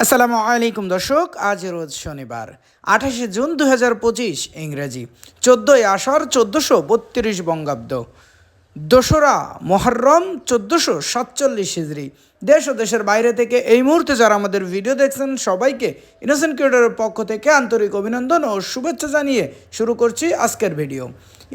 আসসালামু আলাইকুম দর্শক, আজ রোজ শনিবার, আঠাশে জুন দু হাজার পঁচিশ ইংরেজি, চোদ্দোই আষাঢ় চোদ্দোশো বত্রিশ বঙ্গাব্দ। দোসরা মহরম চোদ্দোশো সাতচল্লিশ হিজড়ি। দেশ ও দেশের বাইরে থেকে এই মুহূর্তে যারা আমাদের ভিডিও দেখছেন, সবাইকে ইনোসেন্ট ক্রিয়েটরের পক্ষ থেকে আন্তরিক অভিনন্দন ও শুভেচ্ছা জানিয়ে শুরু করছি আজকের ভিডিও।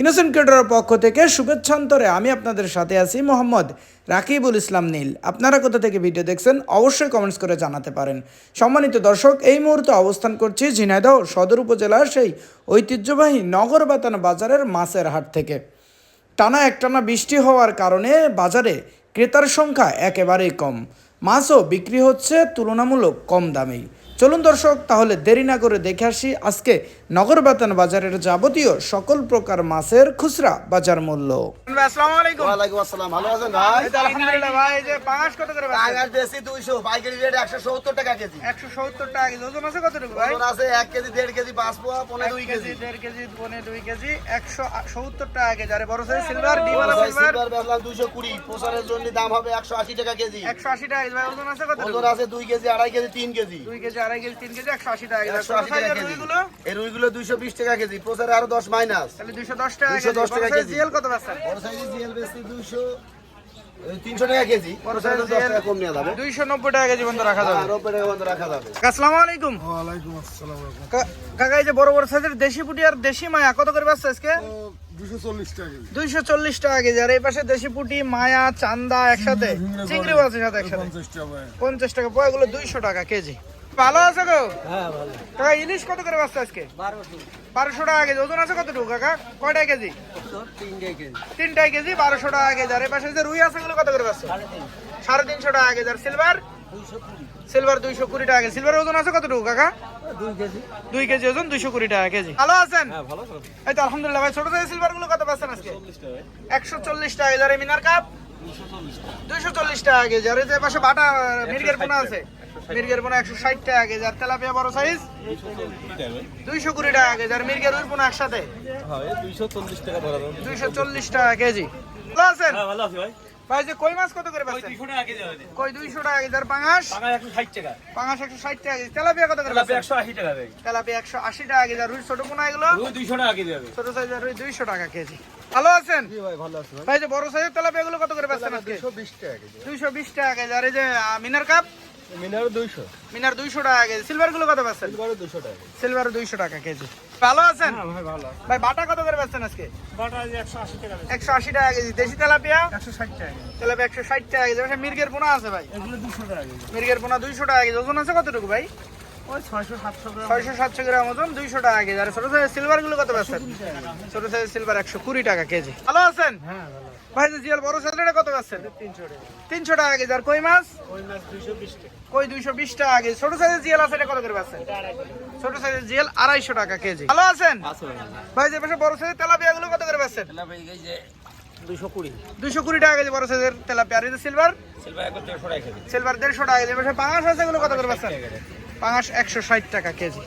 ইনোসেন্ট ক্রিয়েটরের পক্ষ থেকে শুভেচ্ছান্তরে আমি আপনাদের সাথে আছি মোহাম্মদ রাকিবুল ইসলাম নীল। আপনারা কোথা থেকে ভিডিও দেখছেন, অবশ্যই কমেন্টস করে জানাতে পারেন। সম্মানিত দর্শক, এই মুহূর্তে অবস্থান করছি ঝিনাইদহ সদর উপজেলার সেই ঐতিহ্যবাহী নগরবাতান বাজারের মাছের হাট থেকে। টানা একটানা বৃষ্টি হওয়ার কারণে বাজারে ক্রেতার সংখ্যা একেবারেই কম। মাছও বিক্রি হচ্ছে তুলনামূলক কম দামেই। চলুন দর্শক, তাহলে দেরি না করে দেখে আসি আজকে নগর নগরবাতান বাজারের যাবতীয় সকল প্রকার মাছের খুচরা বাজার মূল্য। আসসালামু আলাইকুম। ওয়ালাইকুম আসসালাম ভালো আছেন ভাই? আলহামদুলিল্লাহ ভাই যে পাঁচ কত করে টাঙ্গার দেশি দুইশো পাইকারি রেট একশো সত্তর টাকা কেজি। একশো সত্তর টাকা কেজি ওজন আছে কতটুকু ভাই? ওজন আছে এক কেজি দেড় কেজি পাঁচ পোয়া পনেরো দুই কেজি দেড় কেজি পনেরো দুই কেজি একশো সত্তর টাকা কেজি। আরে বড় সাইজ সিলভার ডিম বড় সিলভার silver বেচলাম প্রসারের জন্য দাম হবে একশো আশি টাকা কেজি। একশো আশি টাকা কেজি ভাই ওজন আছে কত ওজন আছে দুই কেজি আড়াই কেজি তিন কেজি। দুই কেজি আড়াই কেজি তিন কেজি একশো আশি টাকা কেজি। একশো আশি ছোট টাকা কেজি। রুইগুলো? এই রুইগুলো দুইশো বিশ টাকা কেজি প্রসারে আরও দশ মাইনাস তাহলে দুইশো দশ টাকা 210 টাকা কেজি। কত বড় জিএল বেশি দুইশো তিনশো টাকা কেজি বড় প্রসারে দশ টাকা কম নেওয়া যাবে। দুইশো নব্বই টাকা কেজি বন্ধ রাখা যাবে। নব্বই টাকা মতো রাখা যাবে। আসসালামু আলাইকুম। ওয়ালাইকুম আসসালাম কাকা এই যে বড় বড় সাইজের দেশি পুটি আর দেশি মায়া কত করে বেচছে আজকে? দুইশো চল্লিশ টাকা কেজি। আর এই পাশে দেশি পুটি মায়া চান্দা একসাথে? আছে সাথে একসাথে পঞ্চাশ টাকা ভাই পঞ্চাশ টাকা পোয়া এগুলো দুইশো টাকা কেজি। ভালো আছে গো? কাকা ইলিশ কত করে বাঁচছে আজকে? বারোশো। টাকা কেজি ওজন আছে কতটুকু কাকা? কয়টা কেজি? তিনটাই কেজি। বারোশো টাকা কেজি। আর পাশে যে রুই আছে কত করে বাঁচছে সাড়ে তিনশো। টাকা কেজি। আর সিলভার? সিলভার দুইশো কুড়ি টাকা কেজি। সিলভার ওজন আছে কতটুকু কাকা? দুই কেজি। ওজন দুইশো কুড়ি টাকা কেজি। ভালো আছেন? এই তো আলহামদুলিল্লাহ ভাই ছোট সাইজ সিলভারগুলো কত পাচ্ছেন আজকে? একশো চল্লিশ টাকা কেজি। আর মিনার কাপ? দুইশো চল্লিশ টাকা। কেজি। আর এই যে পাশে বাটা মির্গের পোনা আছে। মির্গের পোনা একশো ষাট টাকা কেজি আর তেলাপিয়া বড় সাইজ দুইশো কুড়ি টাকা কেজি আর মির্গের ওই পোনা একসাথে দুইশো চল্লিশ টাকা কেজি। ভালো আছেন? ভাই। যে কই মাছ কত করে পাচ্ছেন? কই দুইশো টাকা কেজি আর পাঙাশ? পাঙাশ একশো ষাট টাকা। কেজি। তেলাপিয়া কত করে পাচ্ছেন? তেলাপিয়া একশো আশি টাকা কেজি আর রুই ছোট পোনা এগুলো? ছোট সাইজের রুই দুইশো টাকা কেজি। ভালো আছেন? ভাই যে বড় সাইজের তেলাপিয়া গুলো কত করে পাচ্ছেন আজকে? টাকা কেজি। দুইশো বিশ টাকা কেজি আর এই যে মিনার কাপ? মিনারও দুইশো। মিনার দুইশো টাকা কেজি। সিলভারগুলো কত পাচ্ছেন? টাকা সিলভার দুইশো টাকা কেজি। ভালো আছেন? ভাই ভালো ভাই বাটা কত করে পাচ্ছেন আজকে? বাটা একশো আশি টাকা একশো আশি টাকা কেজি। দেশি তেলাপিয়া? টাকা তেলাপিয়া একশো ষাট টাকা কেজি। মির্গের পোনা আছে ভাই। এগুলো টাকা কেজি। মির্গের পোনা দুইশো টাকা কেজি। ওজন আছে কতটুকু ভাই? ছয়শো সাতশো গ্রাম। ছয়শো ওজন দুইশো টাকা কেজি। আর ছোট সাইজের সিলভারগুলো কত পাচ্ছেন ছোট সাইজের সিলভার একশো কুড়ি টাকা কেজি। ভালো আছেন? হ্যাঁ ভাই জিয়াল বড় সাইজের কত পাচ্ছেন তিনশো টাকা কেজি। আর কই মাছ? কই দুইশো বিশ টাকা। কেজি। ছোট সাইজের জিয়াল আছে এটা কত করে পাচ্ছেন ছোট সাইজের জিয়াল আড়াইশো টাকা কেজি। ভালো আছেন? ভাই যে বড় সাইজের তেলাপিয়া গুলো কত করে পাচ্ছেন দুশো কুড়ি। দুইশো কুড়ি টাকা কেজি বড় সাইজের তেলাপিয়া। আর সিলভার সিলভার দেড়শো টাকা কেজি। পাঙাশ আছে এগুলো কত করে পাচ্ছেন পাঙাশ একশো ষাট টাকা কেজি।